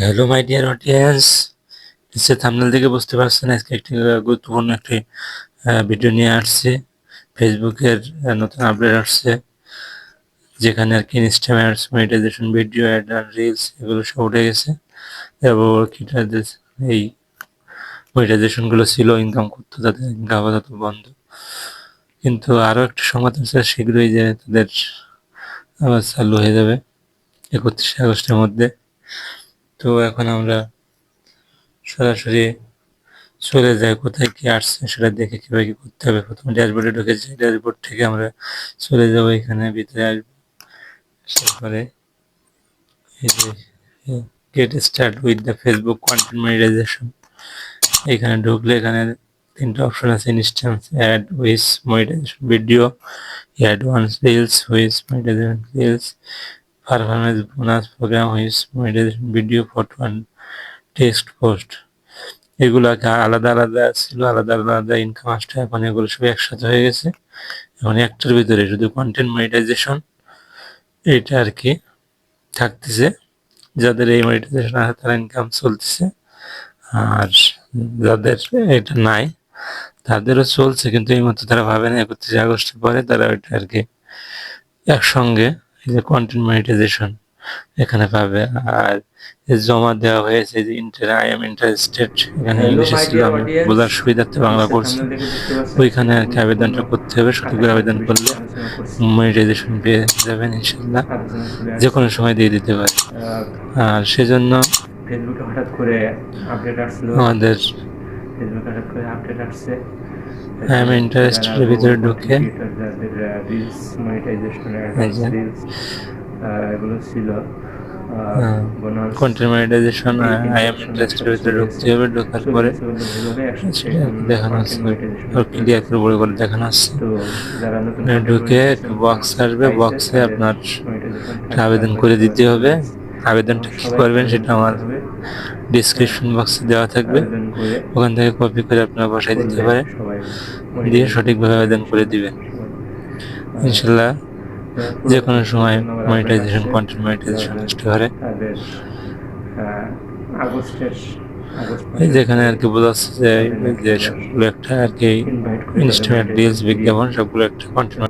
Hello my dear audience নিশ্চয় thumbnail থেকে বুঝতে পারছেন, আজকে একটি গুরুত্বপূর্ণ একটি ভিডিও নিয়ে আসছে। ফেসবুকের নতুন আপডেট আসছে, যেখানে আর কি instream ads monetization video ad আর রিলস এগুলো সব উঠে গেছে। কিটা এই মনিটাইজেশনগুলো ছিল ইনকাম করতো, তাদের ইনকাম আপাতত বন্ধ। কিন্তু আরও একটা সংবাদ আছে শীঘ্রই যে তাদের আবার চালু হয়ে যাবে, একত্রিশে আগস্টের মধ্যে। তো এখন আমরা সরাসরি চলে যাই কোথায় কি আসছে সেটা দেখে কীভাবে কি করতে হবে। প্রথমে ড্যাশবোর্ডে ঢুকেছি ড্যাশবোর্ড থেকে আমরা চলে যাব এখানে, ভিতরে আসব। তারপরে get start with the Facebook content monetization এখানে ঢুকলে এখানে তিনটা অপশন আছে instance ad with monetization video ad once reels with monetization reels performance bonus program with monetization video photo and text post এগুলো আলাদা আলাদা ছিল, আলাদা আলাদা ইনকাম আসছে, এখন এগুলো সব একসাথে হয়ে গেছে। এখন একটার ভিতরে শুধু কন্টেন্ট মনিটাইজেশন এটা আর কি থাকতেছে। যাদের এই মনিটাইজেশন আছে, তারা ইনকাম চলতেছে। আর যাদের এটা নাই, তাদেরও চলছে, কিন্তু এই মতো তারা ভাবে না, একত্রিশে আগস্টের পরে তারা ওইটা আর কি একসঙ্গে যে কন্টেন্ট মনিটাইজেশন এখানে পাবে। আর জমা দেওয়া হয়েছে যে ইন্টার আই এম ইন্টারেস্টেড এখানে ইংলিশে ছিল আমি বোঝার সুবিধার্থে বাংলা করছি দেখতে পাচ্ছেন। ওইখানে আর কি আবেদনটা করতে হবে সঠিকভাবে আবেদন করলে মনিটাইজেশন পেয়ে যাবেন ইনশাল্লাহ। যে কোনো সময় দিয়ে দিতে পারে আর সেজন্য ফেসবুকে হঠাৎ করে আপডেট আসলো। আমাদের হঠাৎ করে আপডেট আসছে। am interested এর ভিতরে ঢুকে। Reels monetization. রিলস এগুলো ছিল। Content monetization I am interested ভিতরে ঢুকতে হবে ঢোকার পরে। সেটা দেখানো হচ্ছে ক্লিয়ার করে। বলে দেখানো এখানে ঢুকে বক্স আসবে বক্সে আপনার আবেদন করে দিতে হবে। আবেদনটা কি করবেন সেটা আমার ডিসক্রিপশন বক্সে দেওয়া থাকবে। ওখান থেকে কপি করে আপনারা বসাই দিতে পারে দিয়ে সঠিকভাবে আবেদন করে দিবেন। ইনশাল্লাহ যে কোনো সময় মনিটাইজেশন কন্টেন্ট মনিটাইজেশন আসতে পারে। যেখানে আর কি বোঝা যাচ্ছে যে সবগুলো একটা আর কি করে রিলস বিজ্ঞাপন সবগুলো একটা কন্টেন্ট